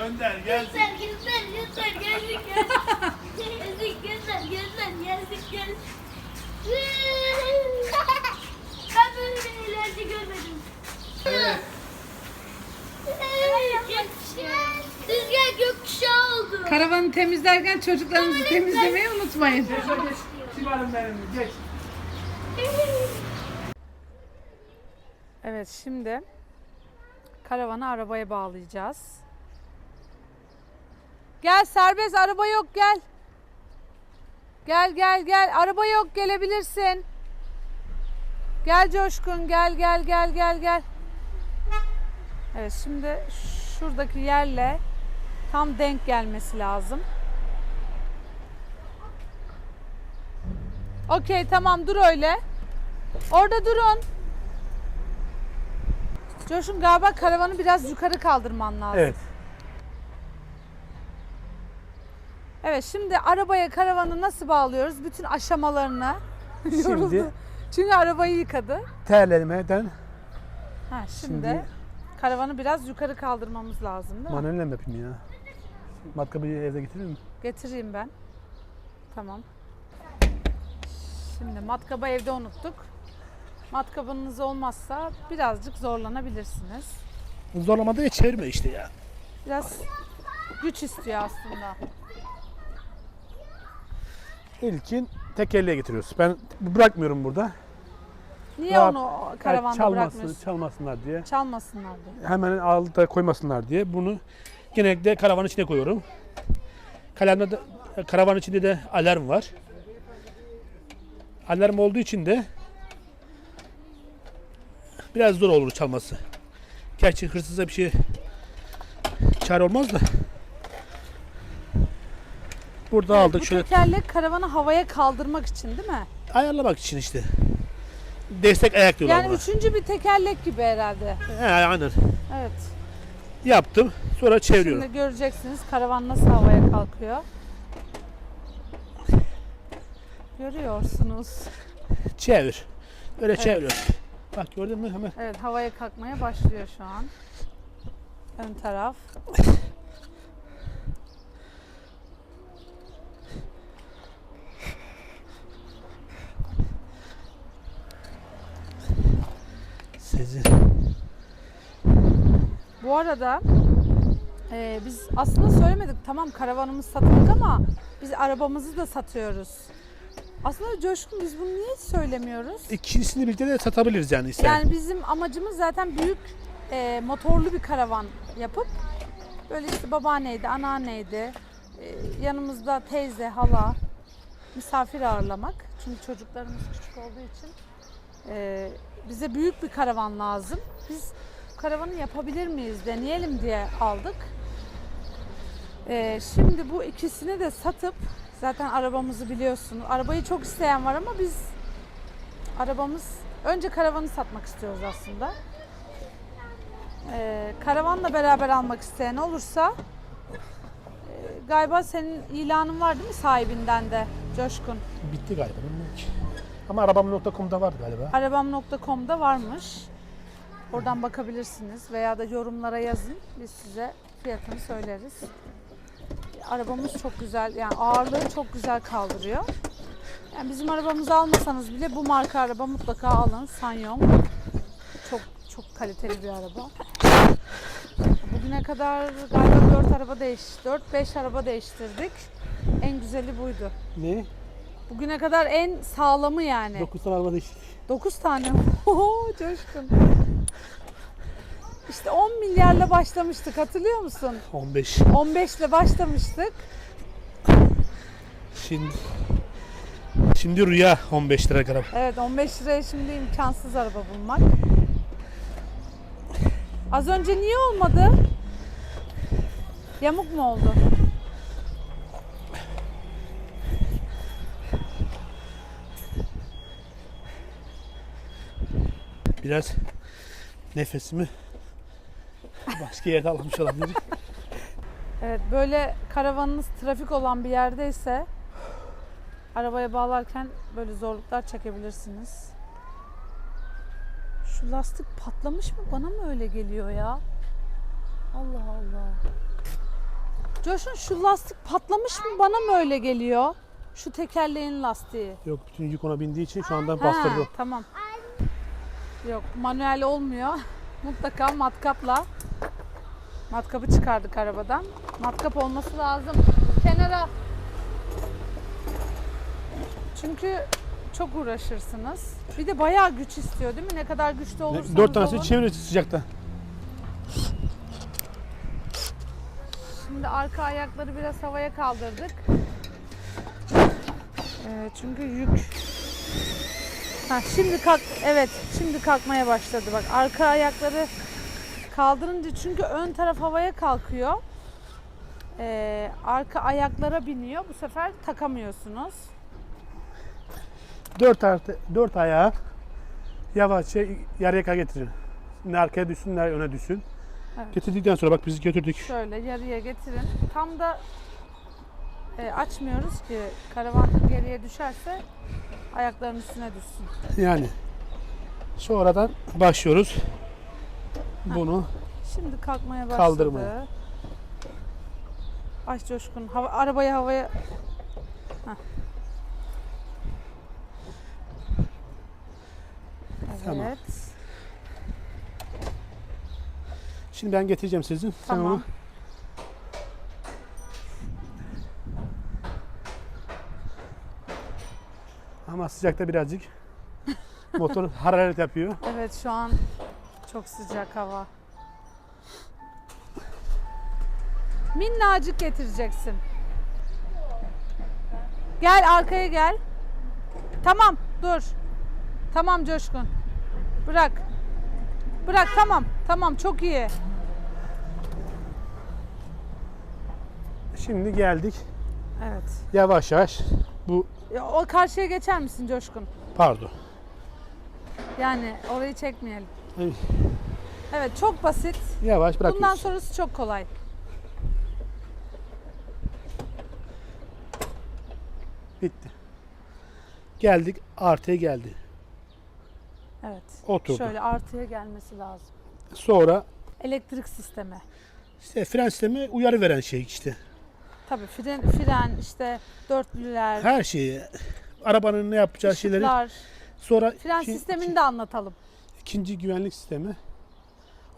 Gönder gelsin. Göster göster geldik geldik. Geldik göster göster geldik geldik. Ben böyle bir eğlence görmedim. Evet. Rüzgar gökkuşağı oldu. Karavanı temizlerken çocuklarınızı temizlemeyi unutmayın. Geç geç. Kibarım benim. Geç. Evet şimdi karavanı arabaya bağlayacağız. Gel serbest araba yok gel. Gel gel gel araba yok gelebilirsin. Gel Coşkun gel gel gel gel gel. Evet şimdi şuradaki yerle tam denk gelmesi lazım. Okey tamam dur öyle. Orada durun. Coşkun galiba karavanı biraz yukarı kaldırman lazım. Evet. Evet şimdi arabaya karavanı nasıl bağlıyoruz? Bütün aşamalarını yoruldu. Şimdi Çünkü arabayı yıkadı. terlemeden Ha, şimdi, Şimdi- karavanı biraz yukarı kaldırmamız lazım değil mi? manuelle mi yapayım ya? Matkabı evde getirir mi? Getireyim ben. Tamam. Şimdi matkabı evde unuttuk. Matkabınız olmazsa birazcık zorlanabilirsiniz. Zorlamada çevirme işte ya. Biraz güç istiyor aslında. İlkin tekerleğe getiriyoruz. Ben bırakmıyorum burada. Niye Rahat- onu Yani karavanda çalmasın, bırakmıyorsun? çalmasınlar diye. Çalmasınlar diye. Hemen altta koymasınlar diye bunu genellikle karavanın içine koyuyorum. Karavanda da, karavanın içinde de alarm var. Alarm olduğu için de biraz zor olur çalması. Gerçi hırsıza bir şey çare olmaz da. Burada aldık Bu şöyle tekerlek karavanı havaya kaldırmak için değil mi? ayarlamak için işte. Destek ayak diyorlar Yani buna. üçüncü bir tekerlek gibi herhalde. He, aynen. Evet. Yaptım. Sonra çeviriyorum. Şimdi göreceksiniz karavan nasıl havaya kalkıyor. Görüyorsunuz. Çevir. Böyle Evet. çeviriyoruz. Bak gördün mü hemen. Evet havaya kalkmaya başlıyor şu an. Ön taraf. Sezin. Bu arada e, biz aslında söylemedik tamam karavanımız satılık ama biz arabamızı da satıyoruz. Aslında Coşkun biz bunu niye hiç söylemiyoruz? İkisini birlikte de satabiliriz yani ister. Yani bizim amacımız zaten büyük e, motorlu bir karavan yapıp böyle işte babaanneydi, anneanneydi, e, yanımızda teyze, hala, misafir ağırlamak. Çünkü çocuklarımız küçük olduğu için e, bize büyük bir karavan lazım. Biz karavanı yapabilir miyiz, deneyelim diye aldık. E, şimdi bu ikisini de satıp zaten arabamızı biliyorsunuz. Arabayı çok isteyen var ama biz arabamız önce karavanı satmak istiyoruz aslında. Ee, karavanla beraber almak isteyen olursa e, galiba senin ilanın var değil mi sahibinden de Coşkun? Bitti galiba. bilmiyorum ki. Ama arabam.com'da vardı galiba. Arabam.com'da varmış. Oradan bakabilirsiniz veya da yorumlara yazın. Biz size fiyatını söyleriz. Arabamız çok güzel yani ağırlığı çok güzel kaldırıyor. Yani bizim arabamızı almasanız bile bu marka araba mutlaka alın. Sanyong. Çok çok kaliteli bir araba. Bugüne kadar galiba 4 araba değiş 4-5 araba değiştirdik. En güzeli buydu. Ne? Bugüne kadar en sağlamı yani. 9 tane araba değişti. 9 tane. Oho coşkun. İşte 10 milyarla başlamıştık hatırlıyor musun? 15. 15 ile başlamıştık. Şimdi Şimdi rüya 15 lira araba. Evet 15 liraya şimdi imkansız araba bulmak. Az önce niye olmadı? Yamuk mu oldu? Biraz nefesimi başka yerde almış olabilir. Evet böyle karavanınız trafik olan bir yerdeyse arabaya bağlarken böyle zorluklar çekebilirsiniz. Şu lastik patlamış mı? Bana mı öyle geliyor ya? Allah Allah. Coşun şu lastik patlamış mı bana mı öyle geliyor? Şu tekerleğin lastiği. Yok bütün yük ona bindiği için şu anda Ha, bastırdı. tamam. Yok manuel olmuyor. Mutlaka matkapla. Matkapı çıkardık arabadan. Matkap olması lazım. Kenara. Çünkü çok uğraşırsınız. Bir de bayağı güç istiyor değil mi? Ne kadar güçlü olursanız Dört tanesi olun. çeviriyor sıcakta. Şimdi arka ayakları biraz havaya kaldırdık. Ee, çünkü yük. Ha, şimdi kalk. Evet, şimdi kalkmaya başladı. Bak arka ayakları kaldırınca çünkü ön taraf havaya kalkıyor. Ee, arka ayaklara biniyor. Bu sefer takamıyorsunuz. Dört, artı, dört ayağı yavaşça yarıya kadar getirin. Ne arkaya düşsün ne öne düşsün. Evet. Getirdikten sonra bak biz götürdük. Şöyle yarıya getirin. Tam da e, açmıyoruz ki karavan geriye düşerse ayakların üstüne düşsün. Yani sonradan başlıyoruz. Bunu Şimdi kalkmaya başladı. Kaldırmaya. Ay coşkun. Hava, arabayı havaya... Heh. Evet. Tamam. şimdi ben getireceğim sizi. Sen Tamam. onu ama sıcakta birazcık motor hararet yapıyor. Evet şu an çok sıcak hava. Minnacık getireceksin. Gel arkaya gel. Tamam dur. Tamam Coşkun. Bırak. Bırak tamam. Tamam çok iyi. Şimdi geldik. Evet. Yavaş yavaş bu Ya, o karşıya geçer misin Coşkun? pardon. Yani orayı çekmeyelim. Evet. Evet çok basit. Yavaş bırakıyoruz. Bundan sonrası çok kolay. Bitti. Geldik artıya geldi. Evet. Oturdu. Şöyle artıya gelmesi lazım. Sonra Elektrik sistemi. işte fren sistemi uyarı veren şey işte. Tabii fren, fren işte dörtlüler, Her şeyi arabanın ne yapacağı şeyleri ışıklar. sonra Fren iki- sistemini de anlatalım. İkinci güvenlik sistemi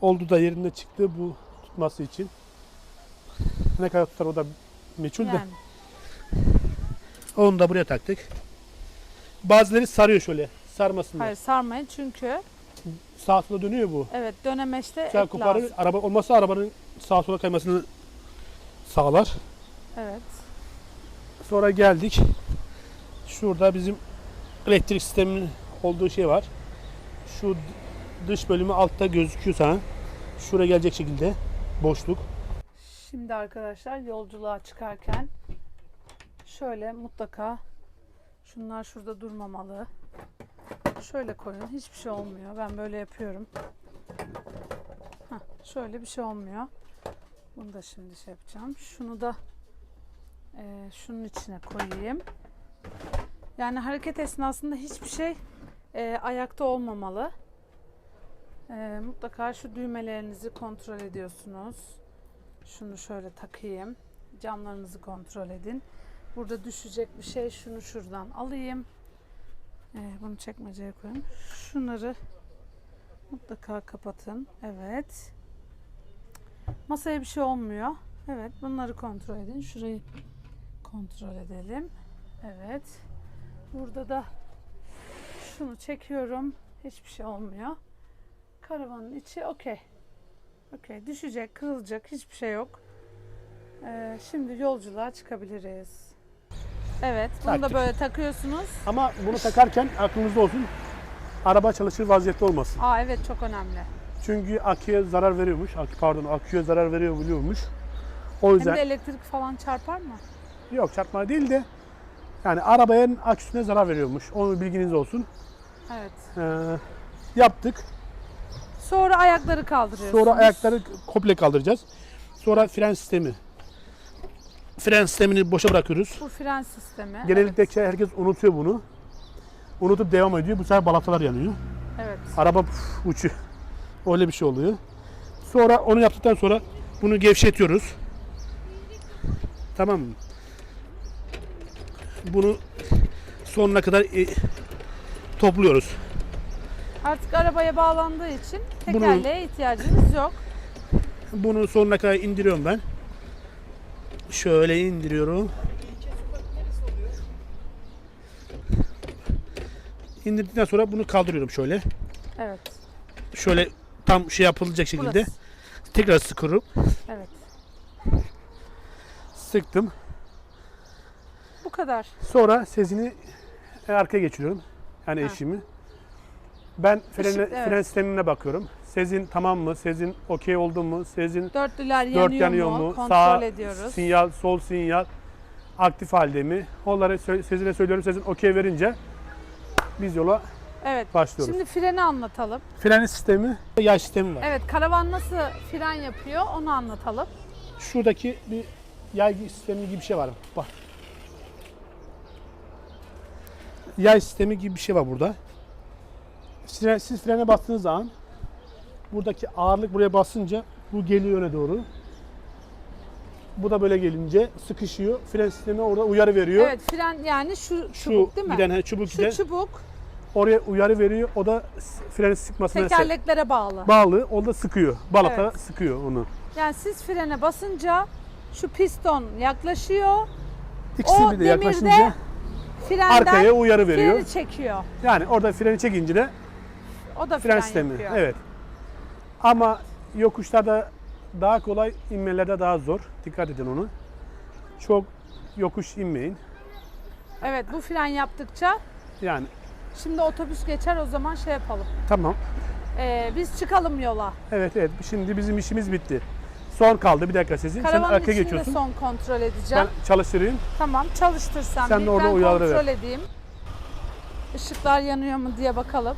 oldu da yerinde çıktı bu tutması için. Ne kadar tutar o da meçhul de. Yani Onu da buraya taktık. Bazıları sarıyor şöyle sarmasınlar. hayır sarmayın çünkü Sağa sola dönüyor bu. evet dönemeçte ek koparır. lazım. Araba olmasa arabanın sağa sola kaymasını sağlar. Evet. Sonra geldik. Şurada bizim elektrik sisteminin olduğu şey var. Şu dış bölümü altta gözüküyor sana. Şuraya gelecek şekilde boşluk. Şimdi arkadaşlar yolculuğa çıkarken şöyle mutlaka şunlar şurada durmamalı. Şöyle koyun. Hiçbir şey olmuyor. Ben böyle yapıyorum. Heh, şöyle bir şey olmuyor. Bunu da şimdi şey yapacağım. Şunu da eee, şunun içine koyayım. Yani hareket esnasında hiçbir şey eee, ayakta olmamalı. Eee, mutlaka şu düğmelerinizi kontrol ediyorsunuz. Şunu şöyle takayım. Camlarınızı kontrol edin. Burada düşecek bir şey şunu şuradan alayım. Ee, bunu çekmeceye koyun. Şunları mutlaka kapatın. Evet. Masaya bir şey olmuyor. Evet bunları kontrol edin. Şurayı kontrol edelim. Evet. Burada da şunu çekiyorum. Hiçbir şey olmuyor. Karavanın içi okey. Okey. Düşecek, kırılacak hiçbir şey yok. Ee, şimdi yolculuğa çıkabiliriz. Evet. Bunu da Taktık. böyle takıyorsunuz. Ama bunu takarken aklınızda olsun. Araba çalışır vaziyette olmasın. Aa evet çok önemli. Çünkü aküye zarar veriyormuş. Akü pardon aküye zarar veriyor biliyormuş. O Hem yüzden de elektrik falan çarpar mı? yok çarpma değil de yani arabanın aküsüne zarar veriyormuş. Onu bilginiz olsun. Evet. Ee, yaptık. Sonra ayakları kaldırıyorsunuz. Sonra ayakları komple kaldıracağız. Sonra fren sistemi. Fren sistemini boşa bırakıyoruz. Bu fren sistemi. Genellikle herkes unutuyor bunu. Unutup devam ediyor. Bu sefer balatalar yanıyor. Evet. evet. Araba püf, uçuyor. Öyle bir şey oluyor. Sonra onu yaptıktan sonra bunu gevşetiyoruz. Tamam mı? Bunu sonuna kadar topluyoruz. Artık arabaya bağlandığı için Bunu- tekerleğe ihtiyacımız yok. Bunu sonuna kadar indiriyorum ben. Şöyle indiriyorum. İndirdikten sonra bunu kaldırıyorum şöyle. Evet. Şöyle tam şey yapılacak şekilde. Burası. Tekrar sıkıyorum. Evet. Sıktım. Bu kadar. Sonra sesini arkaya geçiriyorum. Yani Ha. eşimi. Ben frene, Işık, evet. fren sistemine bakıyorum. Sezin tamam mı? Sezin okey oldu mu? Sezin Dörtlüler yanıyor, dört yanıyor mu? mu? Kontrol Sağ ediyoruz. sinyal, sol sinyal aktif halde mi? Onları sö- Sezin'e söylüyorum. Sezin okey verince biz yola Evet. başlıyoruz. Şimdi freni anlatalım. Fren sistemi, yay sistemi var. Evet, karavan nasıl fren yapıyor onu anlatalım. Şuradaki bir yay sistemi gibi bir şey var. Bak. Yay sistemi gibi bir şey var burada. Siz frene bastığınız zaman buradaki ağırlık buraya basınca bu geliyor öne doğru. Bu da böyle gelince sıkışıyor. Fren sistemi orada uyarı veriyor. Evet, fren yani şu Şu çubuk değil mi? giden he, çubuk şu giden çubuk oraya uyarı veriyor. O da freni sıkmasına tekerleklere bağlı. bağlı. O da sıkıyor. Balata Evet. sıkıyor onu. Yani siz frene basınca şu piston yaklaşıyor. İkisi O bir de yaklaşınca Frenden arkaya uyarı veriyor. freni çekiyor. Yani orada freni çekince de O da fren fren, sistemi. yapıyor. Evet. Ama yokuşlarda daha kolay, inmelerde daha zor. Dikkat edin onu. Çok yokuş inmeyin. Evet, bu fren yaptıkça Yani şimdi otobüs geçer o zaman şey yapalım. tamam. Ee, biz çıkalım yola. Evet evet. Şimdi bizim işimiz bitti. Son kaldı. Bir dakika sizin. Sen Karavanın arkaya geçiyorsun. son kontrol edeceğim. Ben çalıştırayım. Tamam çalıştırsan Sen bir de orada ben uyarı kontrol ver. edeyim. Işıklar yanıyor mu diye bakalım.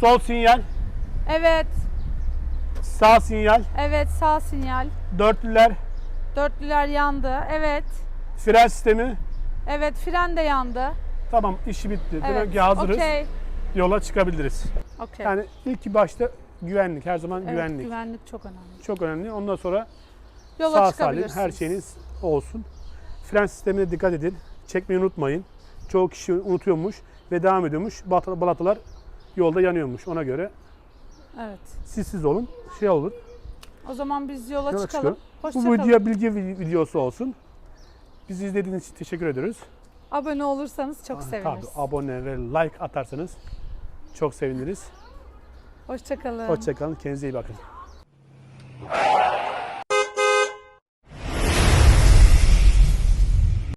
Sol sinyal, Evet, sağ sinyal, evet sağ sinyal. dörtlüler, Dörtlüler yandı. Evet. fren sistemi. Evet fren de yandı. Tamam işi bitti. Demek Evet. ki hazırız. Okey. Yola çıkabiliriz. Okey. Yani ilk başta güvenlik. Her zaman Evet, güvenlik. güvenlik çok önemli. Çok önemli. Ondan sonra Yola sağ salim her şeyiniz olsun. Fren sistemine dikkat edin. Çekmeyi unutmayın. Çoğu kişi unutuyormuş ve devam ediyormuş. Balatalar yolda yanıyormuş ona göre. Evet. Siz siz olun. Şey olur. O zaman biz yola, Yola çıkalım. çıkalım. Bu video bilgi vi- videosu olsun. Bizi izlediğiniz için teşekkür ediyoruz. Abone olursanız çok Ah, seviniriz. Tabii abone ve like atarsanız çok seviniriz. Hoşçakalın. Hoşçakalın. Kendinize iyi bakın.